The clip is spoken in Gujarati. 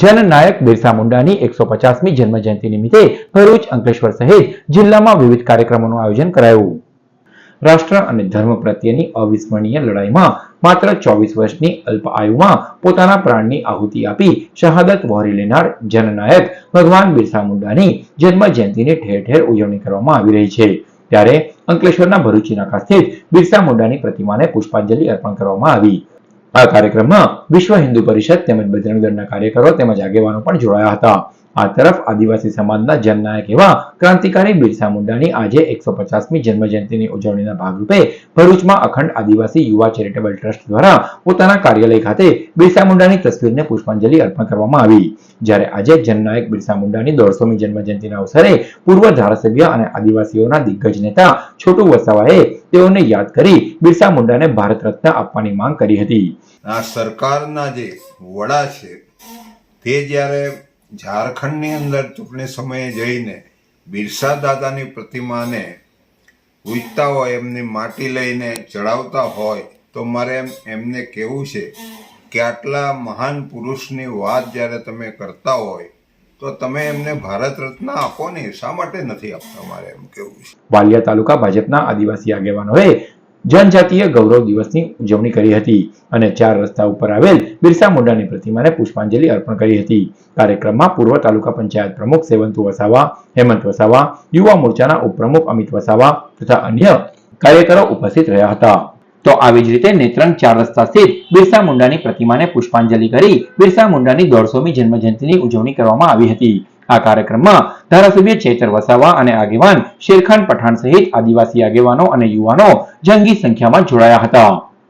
જનનાયક બિરસા મુંડાની એકસો પચાસમી જન્મજયંતિ નિમિત્તે ભરૂચ અંકલેશ્વર સહિત જિલ્લામાં વિવિધ કાર્યક્રમોનું આયોજન કરાયું. રાષ્ટ્ર અને ધર્મ પ્રત્યેની અવિસ્મરણીય લડાઈમાં માત્ર ચોવીસ વર્ષની અલ્પ આયુમાં પોતાના પ્રાણની આહુતિ આપી શહાદત વહોરી લેનાર જનનાયક ભગવાન બિરસા મુંડાની જન્મ જયંતિની ઠેર ઠેર ઉજવણી કરવામાં આવી રહી છે. ત્યારે અંકલેશ્વરના ભરૂચી નાકા સ્થિત બિરસા મુંડાની પ્રતિમાને પુષ્પાંજલિ અર્પણ કરવામાં આવી. આ કાર્યક્રમમાં વિશ્વ હિન્દુ પરિષદ તેમજ બજરંગ દળના કાર્યકરો તેમજ આગેવાનો પણ જોડાયા હતા. આ તરફ આદિવાસી સમાજના જનનાયક એવા ક્રાંતિકારી બિરસા મુંડાની આજે એકસો પચાસમી જન્મજયંતિની ઉજવણીના ભાગરૂપે ભરૂચમાં અખંડ આદિવાસી યુવા ચેરિટેબલ ટ્રસ્ટ દ્વારા પોતાના કાર્યાલય ખાતે બિરસા મુંડાની તસવીરને પુષ્પાંજલિ અર્પણ કરવામાં આવી. જ્યારે આજે જનનાયક બિરસા મુંડાની દોઢસોમી જન્મજયંતિના અવસરે પૂર્વ ધારાસભ્ય અને આદિવાસીઓના દિગ્ગજ નેતા છોટુ વસાવાએ તેઓને યાદ કરી બિરસા મુંડાને ભારત રત્ન આપવાની માંગ કરી હતી. આ સરકારના જે વડા છે, તે જ્યારે ઝારખંડની અંદર ચૂંટણી સમયે જઈને બિરસા દાદાની પ્રતિમાને પૂજતા હોય, એમની માટી લઈને ચડાવતા હોય, તો મારે એમ, એમને કહેવું છે કે આટલા મહાન પુરુષની વાત જ્યારે તમે કરતા હોય તો તમે એમને ભારત રત્ન આપો ને શા માટે નથી આપતા મારે એમ કેવું છે? વાલિયા તાલુકા ભાજપના આદિવાસી આગેવાનોએ જનજાતીય ગૌરવ દિવસની ઉજવણી કરી હતી અને ચાર રસ્તા ઉપર આવેલ બિરસા મુંડાની પ્રતિમાને પુષ્પાંજલિ અર્પણ કરી હતી. કાર્યક્રમમાં પૂર્વ તાલુકા પંચાયત પ્રમુખ સેવંતુ વસાવા, હેમંત વસાવા, યુવા મોરચાના ઉપપ્રમુખ અમિત વસાવા તથા અન્ય કાર્યકરો ઉપસ્થિત રહ્યા હતા. તો આવી જ રીતે નેત્રંગ ચાર રસ્તા સ્થિત બિરસા મુંડાની પ્રતિમાને પુષ્પાંજલિ કરી બિરસા મુંડાની દોઢસોમી જન્મજયંતિની ઉજવણી કરવામાં આવી હતી. આ કાર્યક્રમમાં ધારાસભ્ય ચેતર વસાવા અને આગેવાન શેરખાન પઠાણ સહિત આદિવાસી આગેવાનો અને યુવાનો જંગી સંખ્યામાં જોડાયા હતા.